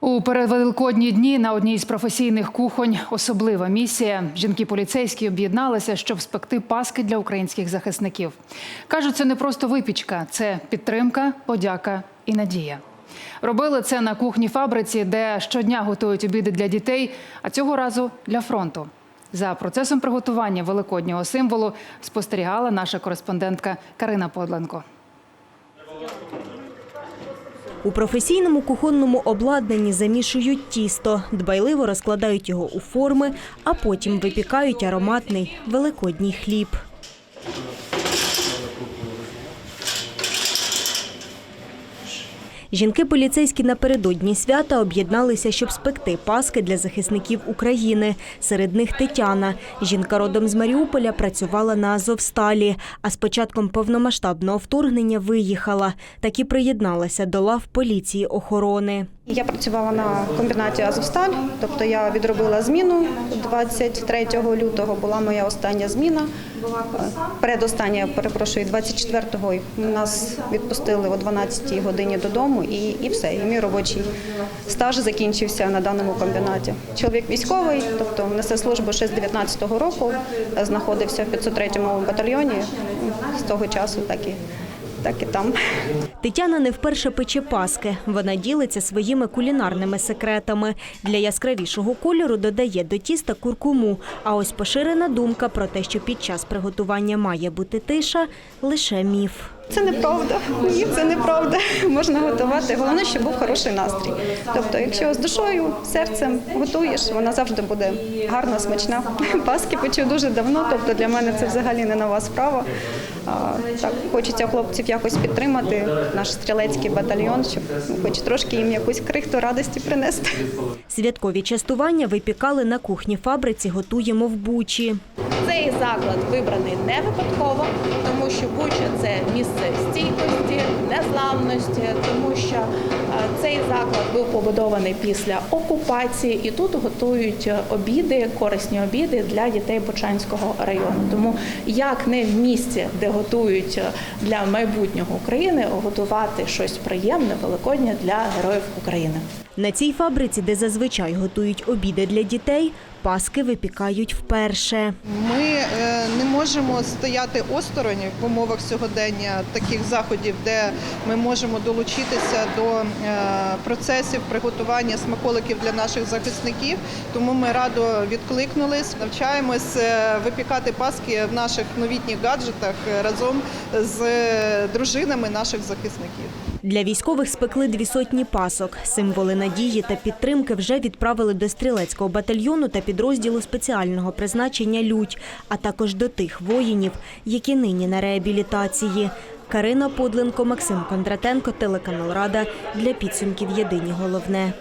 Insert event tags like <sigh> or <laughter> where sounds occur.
У передвеликодні дні на одній з професійних кухонь особлива місія. Жінки поліцейські об'єдналися, щоб спекти паски для українських захисників. кажуть, це не просто випічка, це підтримка, подяка і надія. Робили це на кухні фабриці, де щодня готують обіди для дітей, а цього разу для фронту. За процесом приготування великоднього символу спостерігала наша кореспондентка Карина Подленко. У професійному кухонному обладнанні замішують тісто, дбайливо розкладають його у форми, а потім випікають ароматний великодній хліб. Жінки поліцейські напередодні свята об'єдналися, щоб спекти паски для захисників України. Серед них Тетяна. Жінка родом з Маріуполя працювала на Азовсталі, а з початком повномасштабного вторгнення виїхала. Так і приєдналася до лав поліції охорони. Я працювала на комбінаті Азовсталь, тобто я відробила зміну 23 лютого. Була моя остання зміна. Передостання, перепрошую, 24-го нас відпустили о 12-й годині додому, і, і все. І мій робочий стаж закінчився на даному комбінаті. Чоловік військовий, тобто несе службу ще з 19-го року, знаходився в 503-му батальйоні. З того часу так і, так і там. Тетяна не вперше пече паски. Вона ділиться своїми кулінарними секретами. Для яскравішого кольору додає до тіста куркуму. А ось поширена думка про те, що під час приготування має бути тиша, лише міф. Це неправда. Ні, це неправда. <laughs> Можна готувати. Головне, щоб був хороший настрій. Тобто, якщо з душою, серцем готуєш, вона завжди буде гарна, смачна. <laughs> Паски печу дуже давно. Тобто для мене це взагалі не нова справа. А, так хочеться хлопців якось підтримати. Наш стрілецький батальйон, щоб ну, хоч трошки їм якусь крихту радості принести. Святкові частування випікали на кухні фабриці «Готуємо в Бучі». Цей заклад вибраний не випадково, тому що Буча це місце стійкості, незламності, тому що е, цей заклад був побудований після окупації, і тут готують е, обіди, корисні обіди для дітей Бучанського району. Тому як не в місці, де готують е, для майбутнього України, готувати щось приємне, великоднє для героїв України. На цій фабриці, де зазвичай готують обіди для дітей, паски випікають вперше. Ми е, не можемо стояти осторонь в умовах сьогодення таких заходів, де ми можемо долучитися до е, процесів приготування смаколиків для наших захисників. Тому ми радо відкликнулись, навчаємось е, випікати паски в наших новітніх гаджетах разом з дружинами наших захисників. Для військових спекли дві сотні пасок. Символи надії та підтримки вже відправили до стрілецького батальйону та підрозділу спеціального призначення «Людь», а також до тих воїнів, які нині на реабілітації. Карина Подленко, Максим Кондратенко, телеканал Рада для підсумків Єдині головне.